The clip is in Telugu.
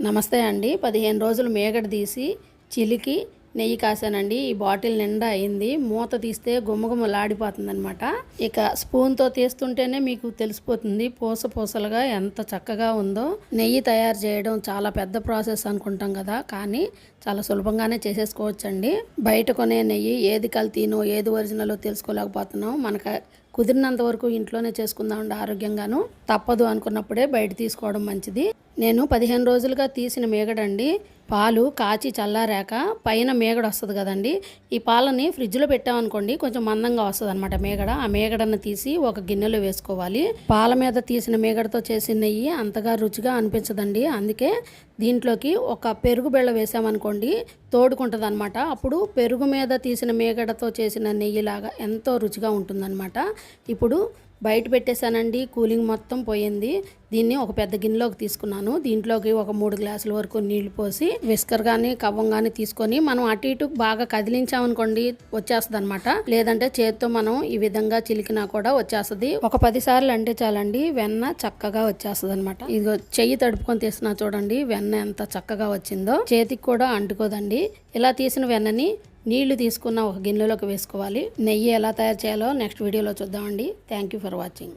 నమస్తే అండి. పదిహేను రోజులు మేగడ తీసి చిలికి నెయ్యి కాసానండి. ఈ బాటిల్ నిండా అయింది. మూత తీస్తే గుమ్మగుమ్మలాడిపోతుంది అనమాట ఇక స్పూన్తో తీస్తుంటేనే మీకు తెలిసిపోతుంది పూస పూసలుగా ఎంత చక్కగా ఉందో. నెయ్యి తయారు చేయడం చాలా పెద్ద ప్రాసెస్ అనుకుంటాం కదా. కానీ చాలా సులభంగానే చేసేసుకోవచ్చండి. బయట కొనే నెయ్యి ఏది కల్తీనో ఏది ఒరిజినలో తెలుసుకోలేకపోతున్నాం. మనకు కుదిరినంత వరకు ఇంట్లోనే చేసుకుందామండి ఆరోగ్యంగాను. తప్పదు అనుకున్నప్పుడే బయట తీసుకోవడం మంచిది. నేను పదిహేను రోజులుగా తీసిన మేగడండి. పాలు కాచి చల్లారాక పైన మేగడ వస్తుంది కదండి. ఈ పాలని ఫ్రిడ్జ్లో పెట్టామనుకోండి కొంచెం మందంగా వస్తుంది అనమాట మేగడ. ఆ మేగడను తీసి ఒక గిన్నెలో వేసుకోవాలి. పాల మీద తీసిన మేగడతో చేసిన నెయ్యి అంతగా రుచిగా అనిపించదండి. అందుకే దీంట్లోకి ఒక పెరుగు బెళ్ళ వేసామనుకోండి తోడుకుంటుంది అనమాట అప్పుడు పెరుగు మీద తీసిన మేగడతో చేసిన నెయ్యిలాగా ఎంతో రుచిగా ఉంటుందన్నమాట. ఇప్పుడు బయట పెట్టేశానండి కూలింగ్ మొత్తం పోయింది. దీన్ని ఒక పెద్ద గిన్నెలోకి తీసుకున్నాను. దీంట్లోకి ఒక మూడు గ్లాసుల వరకు నీళ్ళు పోసి విస్కర్ కానీ కవ్వం కానీ తీసుకొని మనం అటు ఇటు బాగా కదిలించామనుకోండి వచ్చేస్తుంది అనమాట లేదంటే చేతితో మనం ఈ విధంగా చిలికినా కూడా వచ్చేస్తుంది. ఒక పది సార్లు అంటే చాలండి వెన్న చక్కగా వచ్చేస్తుంది అనమాట ఇది చెయ్యి తడుపుకొని తీసినా చూడండి వెన్న ఎంత చక్కగా వచ్చిందో చేతికి కూడా అంటుకోదండి. ఇలా తీసిన వెన్నని నీళ్ళు తీసుకున్న ఒక గిన్నెలోకి వేసుకోవాలి. నెయ్యి ఎలా తయారు చేయాలో నెక్స్ట్ వీడియోలో చూద్దామండి. Thank you for watching